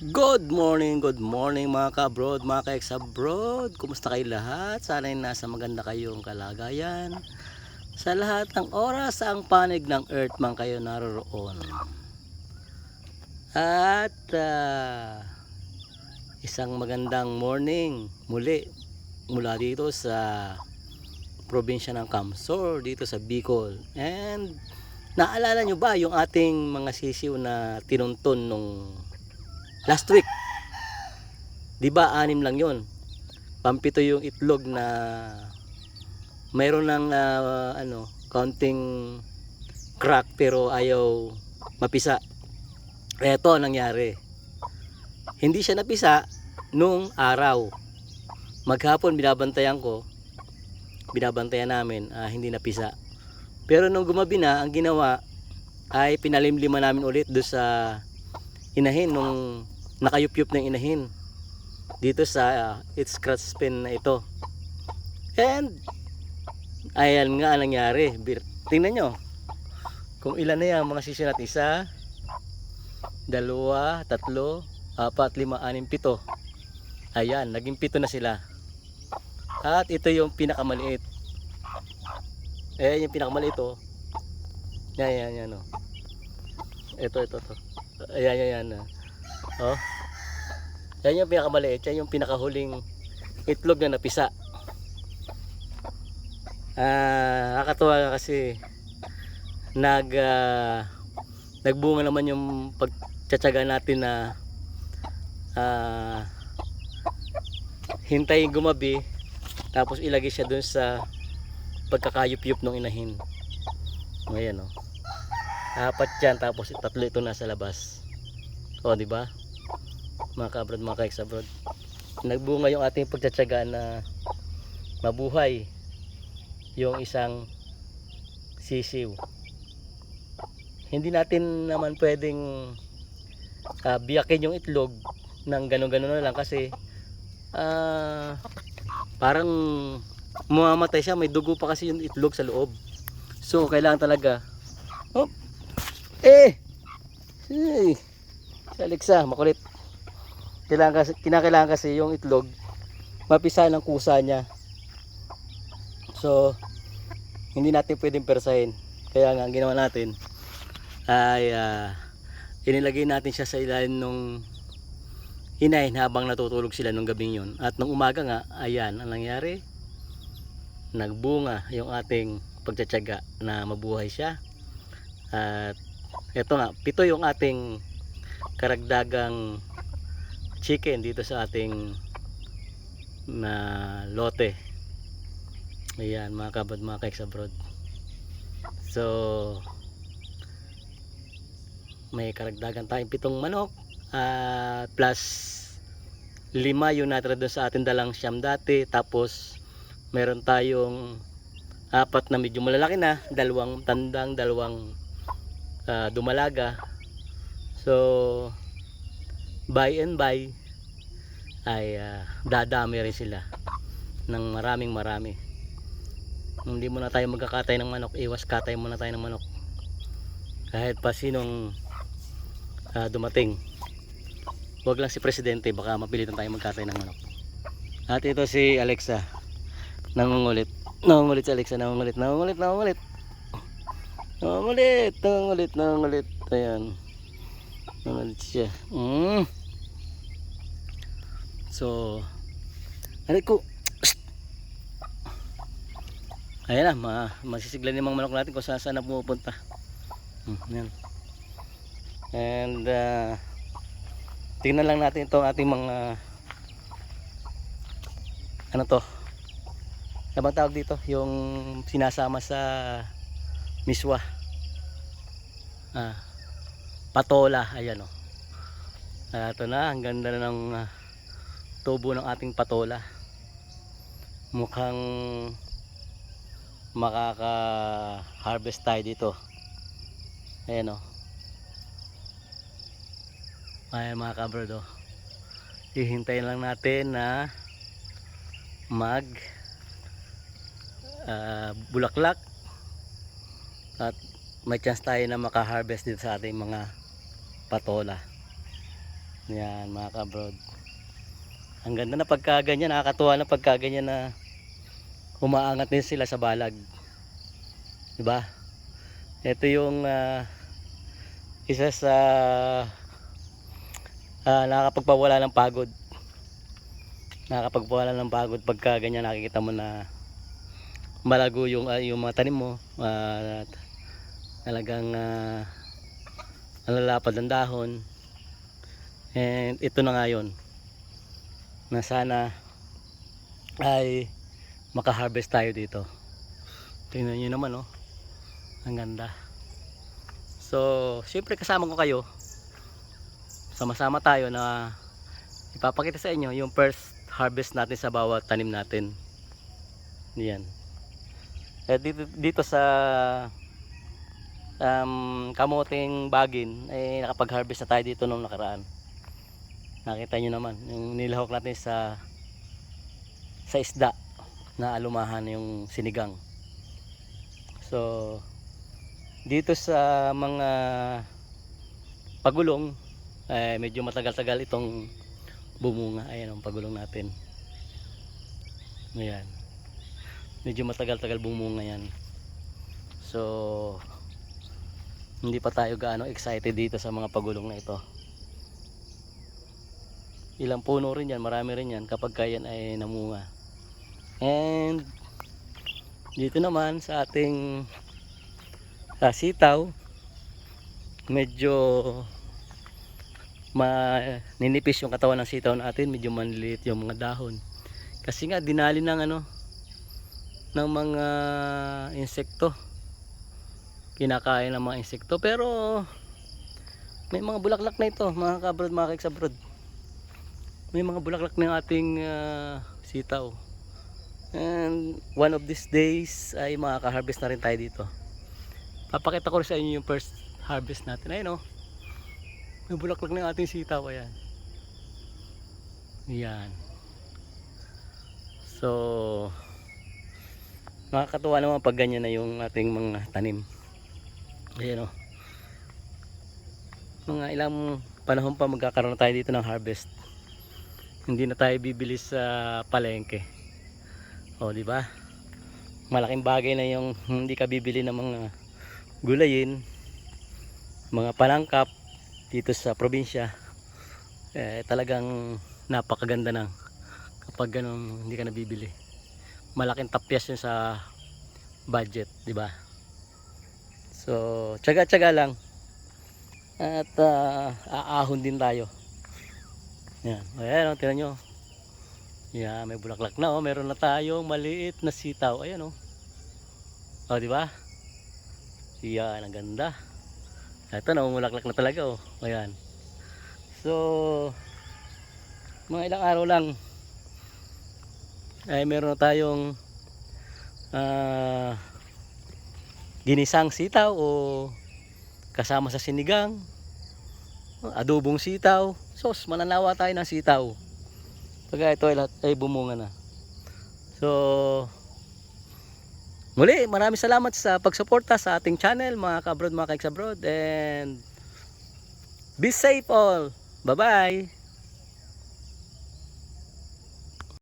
Good morning, good morning mga ka-abroad, mga ka-ex-abroad. Kumusta kayo lahat? Sana'y nasa maganda kayong kalagayan. Sa lahat ng oras ang panig ng earth man kayo naroroon. At ah, isang magandang morning muli mula dito sa probinsya ng Kamsor, dito sa Bicol. And naalala nyo ba yung ating mga sisiw na tinunton nung last week. 'Di ba anim lang 'yon. Pampito yung itlog na mayroon ng ah, ano, counting crack pero ayaw mapisa. Ang nangyari. Hindi siya napisa nung araw. Maghapon binabantayan ko. Binabantayan namin, ah, hindi napisa. Pero nung gumabi na, ang ginawa ay pinalimlima namin ulit do sa inahin nung nakayupyup ng inahin. Dito sa uh, it's scratch spin na ito. And ayan nga ang nangyari. Tingnan nyo. Kung ilan na yan mga sisyo natin isa dalawa, tatlo apat, lima, anim, pito. Ayan, naging pito na sila. At ito yung pinakamaliit. Ayan yung pinakamaliit oh. Yan, yan, yan oh. Ito, ito, ito. Ayan, ayan, ayan. Oh. Yan yung pinakamaliit. Yan yung pinakahuling itlog na napisa. Ah, nakakatuwa kasi nag ah, nagbunga naman yung pagtsatsaga natin na ah, hintayin gumabi tapos ilagay siya dun sa pagkakayup-yup ng inahin. Ngayon oh. Apat yan tapos tatlo ito nasa labas. O, di ba? Mga ka-abroad, mga ka-ex-abroad. Nagbunga yung ating pagtsatsaga na mabuhay yung isang sisiw. Hindi natin naman pwedeng ah, biyakin yung itlog ng gano'n-gano'n na lang kasi ah, parang mamamatay siya. May dugo pa kasi yung itlog sa loob. So, kailangan talaga Oh, eh! Hey! Alexa, makulit. Kailangan kasi, kinakailangan kasi yung itlog mapisa ng kusa niya. So, hindi natin pwedeng persahin. Kaya nga, ang ginawa natin ay ah, inilagay natin siya sa ilalim nung inahin habang natutulog sila nung gabing yun. At nung umaga nga, ayan, ang nangyari, nagbunga yung ating pagtsatsaga na mabuhay siya. At eto nga, pito yung ating karagdagang chicken dito sa ating na lote. Ayan, mga kabad, mga keks abroad. So, may karagdagan tayong pitong manok at plus lima yung natira doon sa ating dalang siyam dati tapos meron tayong apat na medyo malalaki na dalawang tandang dalawang ah, dumalaga so by and by ay ah, dadami rin sila ng maraming marami. Hindi muna tayo magkakatay ng manok iwas katay muna tayo ng manok. Kahit pa sinong ah, dumating. Wag lang si presidente baka mapilitan tayo magkatay ng manok. At ito si Alexa. Nangungulit. Nangungulit si Alexa nangungulit nangungulit nangungulit. Nangungulit nangungulit nangungulit. Ayan. Nangungulit siya. Mm. So aray ko? Psst! ayan na ma masisiglan yung mga manok natin kung saan na pumupunta. Hmm, yan and uh, tingnan lang natin itong ating mga ano to? Ano bang tawag dito? Yung sinasama sa miswa. Ah, patola ayan o ah, ito na ang ganda na ng ah, tubo ng ating patola. Mukhang makaka harvest tayo dito. Ayan o ayan mga kabrod o hihintayin lang natin na mag ah, bulaklak. At may chance tayo na makaharvest dito sa ating mga patola. Yan mga kabrod. Ang ganda na pagka ganyan, nakakatuwa na pagka ganyan na umaangat din sila sa balag. 'Di ba? Ito yung ah, isa sa ah, nakakapagpawala ng pagod. Nakakapagpawala ng pagod pagka ganyan nakikita mo na malago yung ah, yung mga tanim mo. at talagang uh, nalalapad ng dahon. And ito na nga yun. Na sana ay makaharvest tayo dito. Tingnan nyo naman oh. Ang ganda. So, siyempre kasama ko kayo. Sama-sama tayo na ipapakita sa inyo yung first harvest natin sa bawat tanim natin. Yan. Eh, dito, dito sa um, kamoting bagin eh nakapag-harvest na tayo dito nung nakaraan. Nakita nyo naman yung nilahok natin sa sa isda na alumahan yung sinigang. So dito sa mga pagulong eh, medyo matagal-tagal itong bumunga. Ayan ang pagulong natin. Ayan. Medyo matagal-tagal bumunga yan. So hindi pa tayo gaano excited dito sa mga pagulong na ito. Ilang puno rin yan, marami rin yan kapag kayan ay namunga. And dito naman sa ating sa sitaw, medyo maninipis yung katawan ng sitaw natin, medyo manliit yung mga dahon. Kasi nga dinali ng ano ng mga insekto kinakain ng mga insekto pero may mga bulaklak na ito mga kabrod mga kaiksabrod may mga bulaklak ng ating ah, sitaw. And one of these days ay makaka-harvest na rin tayo dito. Papakita ko rin sa inyo yung first harvest natin. Ayun oh. May bulaklak ng ating sitaw ayan. Yan so nakakatuwa naman pag ganyan na yung ating mga tanim. Ayan o. Mga ilang panahon pa magkakaroon na tayo dito ng harvest. Hindi na tayo bibili sa palengke. O, di ba? Malaking bagay na yung hindi ka bibili ng mga gulayin, mga panangkap dito sa probinsya. Eh, talagang napakaganda na kapag ganun hindi ka nabibili. Malaking tapyas yun sa budget, di ba? So, tsaga-tsaga lang. At ah, aahon din tayo. Yan. Ayan o, tingnan nyo. Yan, may bulaklak na oh. Meron na tayong maliit na sitaw. Ayan oh. O, di ba? Yan, ang ganda. Ito, namumulaklak na talaga oh. Ayan. So, mga ilang araw lang ay meron na tayong ah ginisang sitaw o kasama sa sinigang adobong sitaw. Sos mananawa tayo ng sitaw. Pagka ito ay, ay bumunga na. So muli maraming salamat sa pagsuporta sa ating channel mga kabrod mga kaiks abroad and be safe all. Bye bye